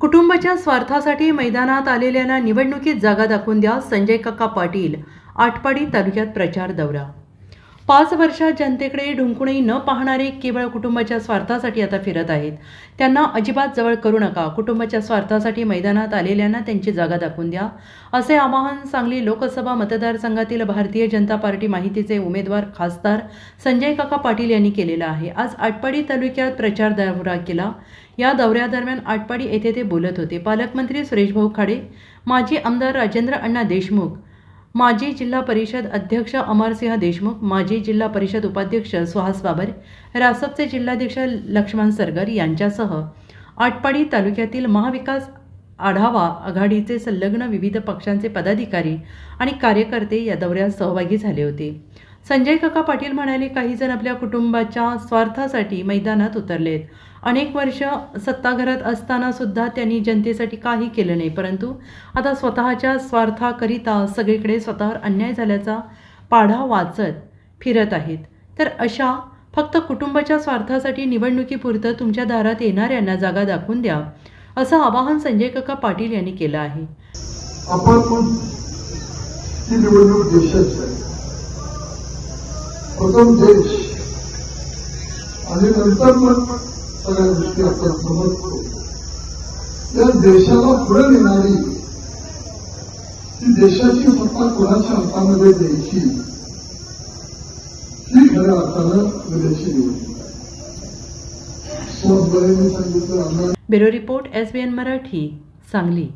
कुटुंबाच्या स्वार्थासाठी मैदानात आलेल्यांना निवडणुकीत जागा दाखवून द्या संजय काका पाटील आटपाडी तालुक्यात प्रचार दौरा पाच वर्षात जनतेकडे ढुंकूनही न पाहणारे केवळ कुटुंबाच्या स्वार्थासाठी आता फिरत आहेत. त्यांना अजिबात जवळ करू नका. कुटुंबाच्या स्वार्थासाठी मैदानात आलेल्यांना त्यांची जागा दाखवून द्या. असे आवाहन सांगली लोकसभा मतदारसंघातील भारतीय जनता पार्टी माहितीचे उमेदवार खासदार संजय काका पाटील यांनी केलेलं आहे. आज आटपाडी तालुक्यात प्रचार दौरा केला. या दौऱ्यादरम्यान आटपाडी येथे ते बोलत होते. पालकमंत्री सुरेशभाऊ खाडे माजी आमदार राजेंद्र अण्णा देशमुख माजी जिल्हा परिषद अध्यक्ष अमरसिंह देशमुख माजी जिल्हा परिषद उपाध्यक्ष सुहास बाबर रासपचे जिल्हाध्यक्ष लक्ष्मण सरगर यांच्यासह आटपाडी तालुक्यातील महाविकास आढावा आघाडीचे संलग्न विविध पक्षांचे पदाधिकारी आणि कार्यकर्ते या दौऱ्यात सहभागी झाले होते. संजय काका पाटील म्हणाले काही जण आपल्या कुटुंबाच्या स्वार्थासाठी मैदानात उतरलेत. अनेक वर्ष सत्ताघरात असताना सुद्धा त्यांनी जनतेसाठी काही केलं नाही. परंतु आता स्वतःच्या स्वार्थाकरिता सगळीकडे स्वतःवर अन्याय झाल्याचा पाढा वाचत फिरत आहेत. तर अशा फक्त कुटुंबाच्या स्वार्थासाठी निवडणुकीपुरतं तुमच्या दारात येणाऱ्यांना जागा दाखवून द्या असं आवाहन संजय काका पाटील यांनी केलं आहे. आपण ही निवडणूक देशाची आहे प्रथम देश आणि नंतर मग सगळ्या गोष्टी आपण समजतो या देशाला पुढे नेणारी देशाची सत्ता कोणाच्या हातामध्ये द्यायची, ही खऱ्या अर्थानं विदेशी निवडणूक सांगितलं bureau report SBN Marathi, Sangli.